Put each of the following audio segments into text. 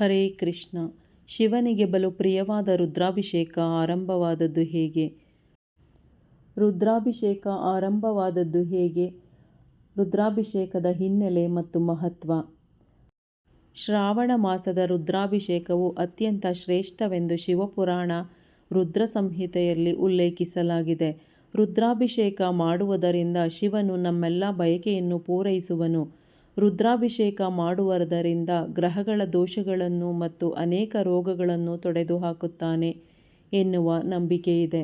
ಹರೇ ಕೃಷ್ಣ, ಶಿವನಿಗೆ ಬಲು ಪ್ರಿಯವಾದ ರುದ್ರಾಭಿಷೇಕ ಆರಂಭವಾದದ್ದು ಹೇಗೆ? ರುದ್ರಾಭಿಷೇಕ ಆರಂಭವಾದದ್ದು ಹೇಗೆ? ರುದ್ರಾಭಿಷೇಕದ ಹಿನ್ನೆಲೆ ಮತ್ತು ಮಹತ್ವ? ಶ್ರಾವಣ ಮಾಸದ ರುದ್ರಾಭಿಷೇಕವು ಅತ್ಯಂತ ಶ್ರೇಷ್ಠವೆಂದು ಶಿವಪುರಾಣ ರುದ್ರ ಸಂಹಿತೆಯಲ್ಲಿ ಉಲ್ಲೇಖಿಸಲಾಗಿದೆ. ರುದ್ರಾಭಿಷೇಕ ಮಾಡುವುದರಿಂದ ಶಿವನು ನಮ್ಮೆಲ್ಲ ಬಯಕೆಯನ್ನು ಪೂರೈಸುವನು. ರುದ್ರಾಭಿಷೇಕ ಮಾಡುವುದರಿಂದ ಗ್ರಹಗಳ ದೋಷಗಳನ್ನು ಮತ್ತು ಅನೇಕ ರೋಗಗಳನ್ನು ತೊಡೆದು ಹಾಕುತ್ತಾನೆ ಎನ್ನುವ ನಂಬಿಕೆಯಿದೆ.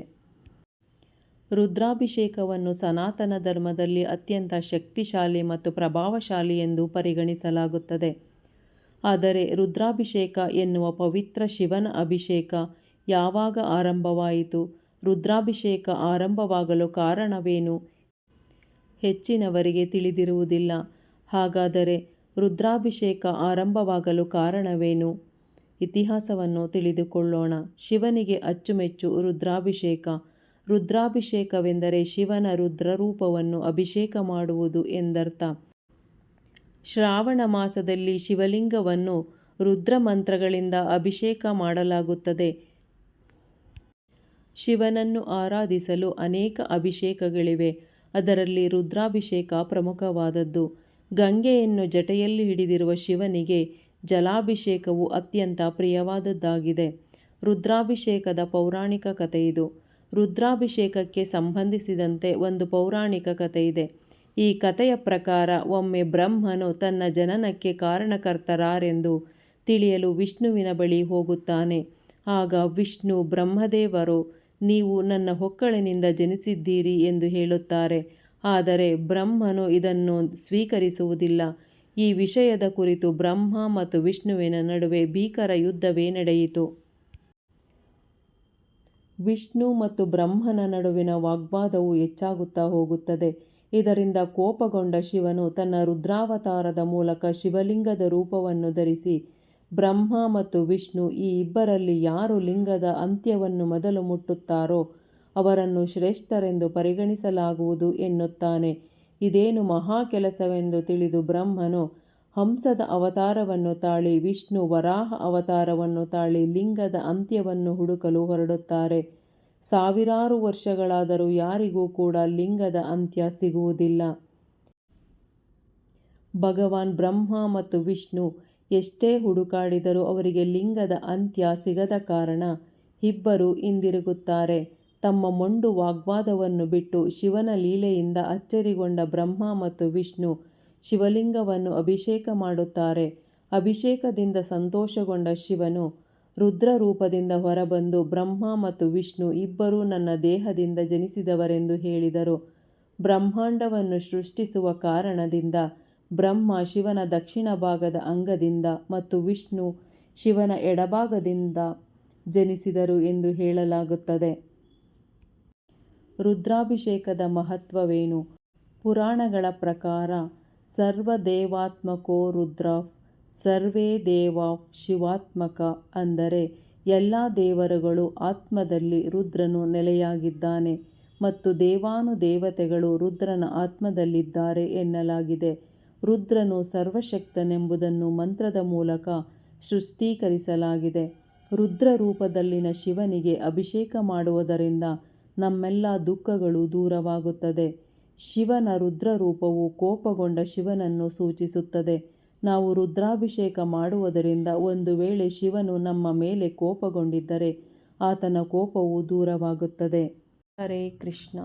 ರುದ್ರಾಭಿಷೇಕವನ್ನು ಸನಾತನ ಧರ್ಮದಲ್ಲಿ ಅತ್ಯಂತ ಶಕ್ತಿಶಾಲಿ ಮತ್ತು ಪ್ರಭಾವಶಾಲಿ ಎಂದು ಪರಿಗಣಿಸಲಾಗುತ್ತದೆ. ಆದರೆ ರುದ್ರಾಭಿಷೇಕ ಎನ್ನುವ ಪವಿತ್ರ ಶಿವನ ಅಭಿಷೇಕ ಯಾವಾಗ ಆರಂಭವಾಯಿತು? ರುದ್ರಾಭಿಷೇಕ ಆರಂಭವಾಗಲು ಕಾರಣವೇನು? ಹೆಚ್ಚಿನವರಿಗೆ ತಿಳಿದಿರುವುದಿಲ್ಲ. ಹಾಗಾದರೆ ರುದ್ರಾಭಿಷೇಕ ಆರಂಭವಾಗಲು ಕಾರಣವೇನು? ಇತಿಹಾಸವನ್ನು ತಿಳಿದುಕೊಳ್ಳೋಣ. ಶಿವನಿಗೆ ಅಚ್ಚುಮೆಚ್ಚು ರುದ್ರಾಭಿಷೇಕ. ರುದ್ರಾಭಿಷೇಕವೆಂದರೆ ಶಿವನ ರುದ್ರರೂಪವನ್ನು ಅಭಿಷೇಕ ಮಾಡುವುದು ಎಂದರ್ಥ. ಶ್ರಾವಣ ಮಾಸದಲ್ಲಿ ಶಿವಲಿಂಗವನ್ನು ರುದ್ರ ಮಂತ್ರಗಳಿಂದ ಅಭಿಷೇಕ ಮಾಡಲಾಗುತ್ತದೆ. ಶಿವನನ್ನು ಆರಾಧಿಸಲು ಅನೇಕ ಅಭಿಷೇಕಗಳಿವೆ. ಅದರಲ್ಲಿ ರುದ್ರಾಭಿಷೇಕ ಪ್ರಮುಖವಾದದ್ದು. ಗಂಗೆಯನ್ನು ಜಟೆಯಲ್ಲಿ ಹಿಡಿದಿರುವ ಶಿವನಿಗೆ ಜಲಾಭಿಷೇಕವು ಅತ್ಯಂತ ಪ್ರಿಯವಾದದ್ದಾಗಿದೆ. ರುದ್ರಾಭಿಷೇಕದ ಪೌರಾಣಿಕ ಕಥೆಯಿದು ರುದ್ರಾಭಿಷೇಕಕ್ಕೆ ಸಂಬಂಧಿಸಿದಂತೆ ಒಂದು ಪೌರಾಣಿಕ ಕಥೆಯಿದೆ ಈ ಕಥೆಯ ಪ್ರಕಾರ ಒಮ್ಮೆ ಬ್ರಹ್ಮನು ತನ್ನ ಜನನಕ್ಕೆ ಕಾರಣಕರ್ತರಾರೆಂದು ತಿಳಿಯಲು ವಿಷ್ಣುವಿನ ಬಳಿ ಹೋಗುತ್ತಾನೆ. ಆಗ ವಿಷ್ಣು, ಬ್ರಹ್ಮದೇವರು, ನೀವು ನನ್ನ ಹೊಕ್ಕಳಿನಿಂದ ಜನಿಸಿದ್ದೀರಿ ಎಂದು ಹೇಳುತ್ತಾರೆ. ಆದರೆ ಬ್ರಹ್ಮನು ಇದನ್ನು ಸ್ವೀಕರಿಸುವುದಿಲ್ಲ. ಈ ವಿಷಯದ ಕುರಿತು ಬ್ರಹ್ಮ ಮತ್ತು ವಿಷ್ಣುವಿನ ನಡುವೆ ಭೀಕರ ಯುದ್ಧವೇ ನಡೆಯಿತು ವಿಷ್ಣು ಮತ್ತು ಬ್ರಹ್ಮನ ನಡುವಿನ ವಾಗ್ವಾದವು ಹೆಚ್ಚಾಗುತ್ತಾ ಹೋಗುತ್ತದೆ. ಇದರಿಂದ ಕೋಪಗೊಂಡ ಶಿವನು ತನ್ನ ರುದ್ರಾವತಾರದ ಮೂಲಕ ಶಿವಲಿಂಗದ ರೂಪವನ್ನು ಧರಿಸಿ, ಬ್ರಹ್ಮ ಮತ್ತು ವಿಷ್ಣು ಈ ಇಬ್ಬರಲ್ಲಿ ಯಾರು ಲಿಂಗದ ಅಂತ್ಯವನ್ನು ಮೊದಲು ಮುಟ್ಟುತ್ತಾರೋ ಅವರನ್ನು ಶ್ರೇಷ್ಠರೆಂದು ಪರಿಗಣಿಸಲಾಗುವುದು ಎನ್ನುತ್ತಾನೆ. ಇದೇನು ಮಹಾ ಕೆಲಸವೆಂದು ತಿಳಿದು ಬ್ರಹ್ಮನು ಹಂಸದ ಅವತಾರವನ್ನು ತಾಳಿ, ವಿಷ್ಣು ವರಾಹ ಅವತಾರವನ್ನು ತಾಳಿ, ಲಿಂಗದ ಅಂತ್ಯವನ್ನು ಹುಡುಕಲು ಹೊರಡುತ್ತಾರೆ. ಸಾವಿರಾರು ವರ್ಷಗಳಾದರೂ ಯಾರಿಗೂ ಕೂಡ ಲಿಂಗದ ಅಂತ್ಯ ಸಿಗುವುದಿಲ್ಲ. ಭಗವಾನ್ ಬ್ರಹ್ಮ ಮತ್ತು ವಿಷ್ಣು ಎಷ್ಟೇ ಹುಡುಕಾಡಿದರೂ ಅವರಿಗೆ ಲಿಂಗದ ಅಂತ್ಯ ಸಿಗದ ಕಾರಣ ಇಬ್ಬರು ಹಿಂದಿರುಗುತ್ತಾರೆ. ತಮ್ಮ ಮೊಂಡು ವಾಗ್ವಾದವನ್ನು ಬಿಟ್ಟು ಶಿವನ ಲೀಲೆಯಿಂದ ಅಚ್ಚರಿಗೊಂಡ ಬ್ರಹ್ಮ ಮತ್ತು ವಿಷ್ಣು ಶಿವಲಿಂಗವನ್ನು ಅಭಿಷೇಕ ಮಾಡುತ್ತಾರೆ. ಅಭಿಷೇಕದಿಂದ ಸಂತೋಷಗೊಂಡ ಶಿವನು ರುದ್ರ ರೂಪದಿಂದ ಹೊರಬಂದು ಬ್ರಹ್ಮ ಮತ್ತು ವಿಷ್ಣು ಇಬ್ಬರೂ ನನ್ನ ದೇಹದಿಂದ ಜನಿಸಿದವರೆಂದು ಹೇಳಿದರು. ಬ್ರಹ್ಮಾಂಡವನ್ನು ಸೃಷ್ಟಿಸುವ ಕಾರಣದಿಂದ ಬ್ರಹ್ಮ ಶಿವನ ದಕ್ಷಿಣ ಭಾಗದ ಅಂಗದಿಂದ ಮತ್ತು ವಿಷ್ಣು ಶಿವನ ಎಡಭಾಗದಿಂದ ಜನಿಸಿದರು ಎಂದು ಹೇಳಲಾಗುತ್ತದೆ. ರುದ್ರಾಭಿಷೇಕದ ಮಹತ್ವವೇನು? ಪುರಾಣಗಳ ಪ್ರಕಾರ, ಸರ್ವದೇವಾತ್ಮಕೋ ರುದ್ರ, ಸರ್ವೇ ದೇವಾ ಶಿವಾತ್ಮಕ ಅಂದರೆ ಎಲ್ಲ ದೇವರುಗಳು ಆತ್ಮದಲ್ಲಿ ರುದ್ರನು ನೆಲೆಯಾಗಿದ್ದಾನೆ ಮತ್ತು ದೇವಾನುದೇವತೆಗಳು ರುದ್ರನ ಆತ್ಮದಲ್ಲಿದ್ದಾರೆ ಎನ್ನಲಾಗಿದೆ. ರುದ್ರನು ಸರ್ವಶಕ್ತನೆಂಬುದನ್ನು ಮಂತ್ರದ ಮೂಲಕ ಸೃಷ್ಟೀಕರಿಸಲಾಗಿದೆ. ರುದ್ರ ರೂಪದಲ್ಲಿನ ಶಿವನಿಗೆ ಅಭಿಷೇಕ ಮಾಡುವುದರಿಂದ ನಮ್ಮೆಲ್ಲ ದುಃಖಗಳು ದೂರವಾಗುತ್ತದೆ. ಶಿವನ ರುದ್ರ ರೂಪವು ಕೋಪಗೊಂಡ ಶಿವನನ್ನು ಸೂಚಿಸುತ್ತದೆ. ನಾವು ರುದ್ರಾಭಿಷೇಕ ಮಾಡುವುದರಿಂದ ಒಂದು ವೇಳೆ ಶಿವನು ನಮ್ಮ ಮೇಲೆ ಕೋಪಗೊಂಡಿದ್ದರೆ ಆತನ ಕೋಪವು ದೂರವಾಗುತ್ತದೆ. ಹರೇ ಕೃಷ್ಣ.